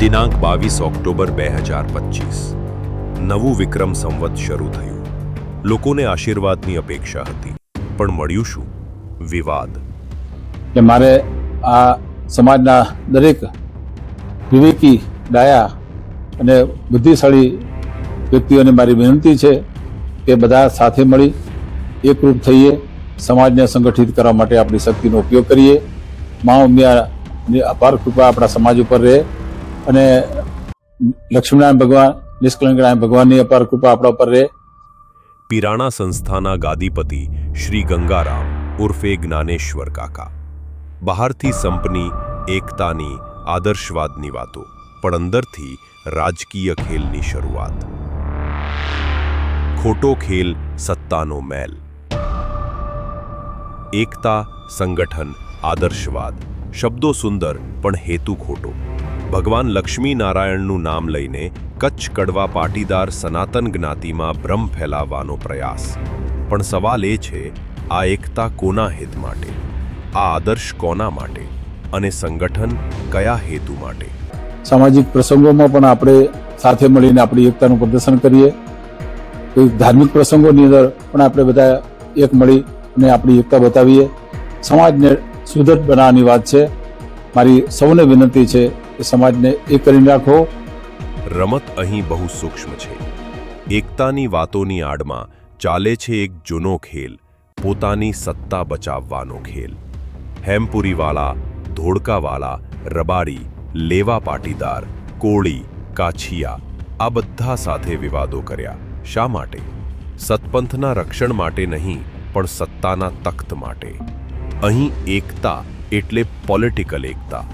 દિનાંક બાવીસ ઓક્ટોબર બે હજાર પચીસ. નવું વિક્રમ સંવત શરૂ થયું. લોકોને આશીર્વાદની અપેક્ષા હતી. પણ મળ્યું શું? વિવાદ. કે મારે આ સમાજના દરેક વિવેકી, ડાયા અને બુદ્ધિશાળી વ્યક્તિઓને મારી વિનંતી છે કે બધા સાથે મળી એકરૂપ થઈએ, સમાજને સંગઠિત કરવા માટે આપણી શક્તિનો ઉપયોગ કરીએ. મા અપાર કૃપા આપણા સમાજ ઉપર રહે. અને લક્ષ્મીનારાયણ ભગવાન નિષ્કલંકરાયણ ભગવાનની અપાર કૃપા આપણા ઉપર રહે. પિરાણા સંસ્થાના ગાદીપતિ શ્રી ગંગારામ ઉર્ફે જ્ઞાનેશ્વર કાકા. બહારથી સંપની, એકતાની, આદર્શવાદની વાતો, પણ અંદરથી રાજકીય ખેલની શરૂઆત. ખોટો ખેલ સત્તાનો મેલ. એકતા, સંગઠન, આદર્શવાદ, શબ્દો સુંદર, પણ હેતુ ખોટો. ભગવાન લક્ષ્મી નારાયણનું નામ લઈને કચ્છ કડવા પાટીદાર સનાતન જ્ઞાતિમાં ભ્રમ ફેલાવવાનો પ્રયાસ. પણ સવાલ એ છે, આ એકતા કોના હિત માટે? આ આદર્શ કોના માટે? અને સંગઠન કયા હેતુ માટે? સામાજિક પ્રસંગોમાં પણ આપણે સાથે મળીને આપણી એકતાનું પ્રદર્શન કરીએ. કોઈ ધાર્મિક પ્રસંગોની અંદર પણ આપણે બધા એક મળી અને આપણી એકતા બતાવીએ. સમાજને સુદૃઢ બનાવવાની વાત છે. મારી સૌને વિનંતી છે સમાજને એક કરીને રાખો રમત અહીં બહુ સૂક્ષ્મ છે. એકતાની વાતોની આડમાં ચાલે છે એક જૂનો ખેલ, પોતાની સત્તા બચાવવાનો ખેલ. હેમપુરીવાળા ધોળકાવાળા રબારી, લેવા પાટીદાર, કોળી, કાછિયા આ બધા સાથે વિવાદો કર્યા. શા માટે? સતપંથના રક્ષણ માટે નહીં, પણ સત્તાના તખ્ત માટે. અહીં એકતા એટલે પોલિટિકલ એકતા.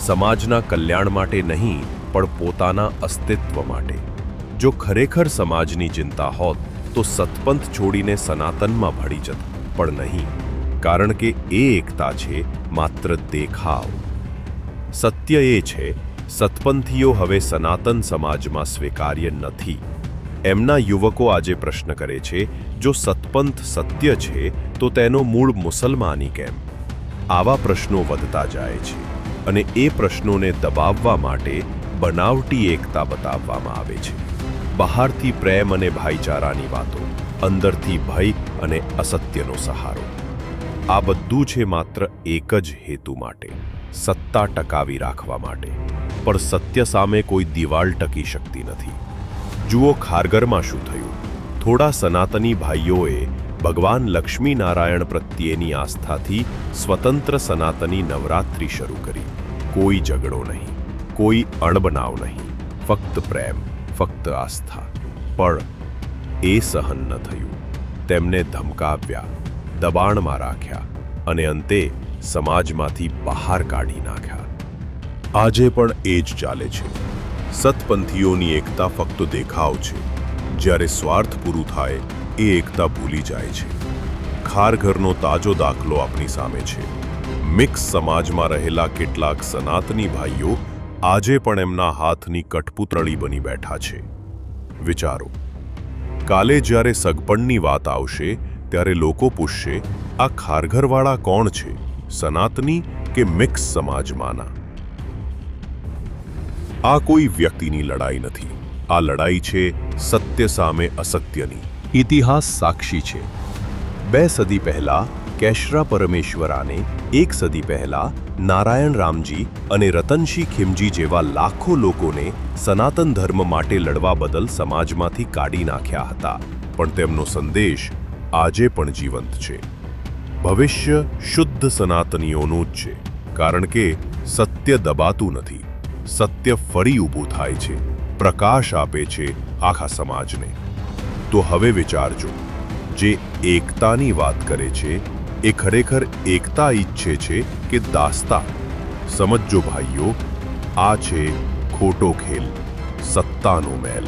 સમાજના કલ્યાણ માટે નહીં, પણ પોતાના અસ્તિત્વ માટે. જો ખરેખર સમાજની ચિંતા હોત, તો સતપંથ છોડીને સનાતનમાં ભળી જત, પણ નહીં. કારણ કે એ એકતા છે, માત્ર દેખાવ. સત્ય એ છે, સતપંથીઓ હવે સનાતન સમાજમાં સ્વીકાર્ય નથી. એમના યુવકો આજે પ્રશ્ન કરે છે, જો સતપંથ સત્ય છે, તો તેનો મૂળ મુસલમાની કેમ? આવા પ્રશ્નો વધતા જાય છે. અને એ પ્રશ્નોને દબાવવા માટે બનાવટી એકતા બતાવવામાં આવે છે. બહારથી પ્રેમ અને ભાઈચારાની વાતો, અંદરથી ભય અને અસત્યનો સહારો. આ બધું છે માત્ર એક જ હેતુ માટે, સત્તા ટકાવી રાખવા માટે. પણ સત્ય સામે કોઈ દિવાલ ટકી શકતી નથી. જુઓ ખારગરમાં શું થયું. થોડા સનાતની ભાઈઓએ ભગવાન લક્ષ્મી નારાયણ પ્રત્યેની આસ્થાથી સ્વતંત્ર સનાતની નવરાત્રિ શરૂ કરી. કોઈ ઝઘડો નહીં, કોઈ અણબનાવ નહીં, ફક્ત પ્રેમ, ફક્ત આસ્થા. પણ એ સહન ન થયું. તેમને ધમકાવ્યા, દબાણમાં રાખ્યા અને અંતે સમાજમાંથી બહાર કાઢી નાખ્યા. આજે પણ એ જ ચાલે છે. સતપંથીઓની એકતા ફક્ત દેખાવ છે. જ્યારે સ્વાર્થ પૂરું થાય એ એકતા ભૂલી જાય છે. ખારઘરનો તાજો દાખલો આપણી સામે છે. મિક્સ સમાજમાં રહેલા કેટલાક સનાતની ભાઈઓ આજે પણ એમના હાથની કઠપુતળી બની બેઠા છે. વિચારો, કાલે જ્યારે સગપણની વાત આવશે, ત્યારે લોકો પૂછશે, આ ખારઘરવાળા કોણ છે? સનાતની કે મિક્સ સમાજમાંના? આ કોઈ વ્યક્તિની લડાઈ નથી. આ લડાઈ છે સત્ય સામે અસત્યની. ઇતિહાસ સાક્ષી છે. બે સદી પહેલા કેશરા પરમેશ્વરાને એક સદી પહેલા નારાયણ રામજી અને રતનશી ખિમજી જેવા લાખો લોકોને સનાતન ધર્મ માટે લડવા બદલ સમાજમાંથી કાઢી નાખ્યા હતા. પણ તેમનો સંદેશ આજે પણ જીવંત છે. ભવિષ્ય શુદ્ધ સનાતનીઓનું જ છે. કારણ કે સત્ય દબાતું નથી. સત્ય ફરી ઊભું થાય છે. પ્રકાશ આપે છે આખા સમાજને. તો હવે વિચારજો. જે એકતાની વાત કરે છે, એ ખરેખર એકતા ઈચ્છે છે કે દાસ્તા? સમજો ભાઈઓ, આ છે ખોટો ખેલ, સત્તાનો મેલ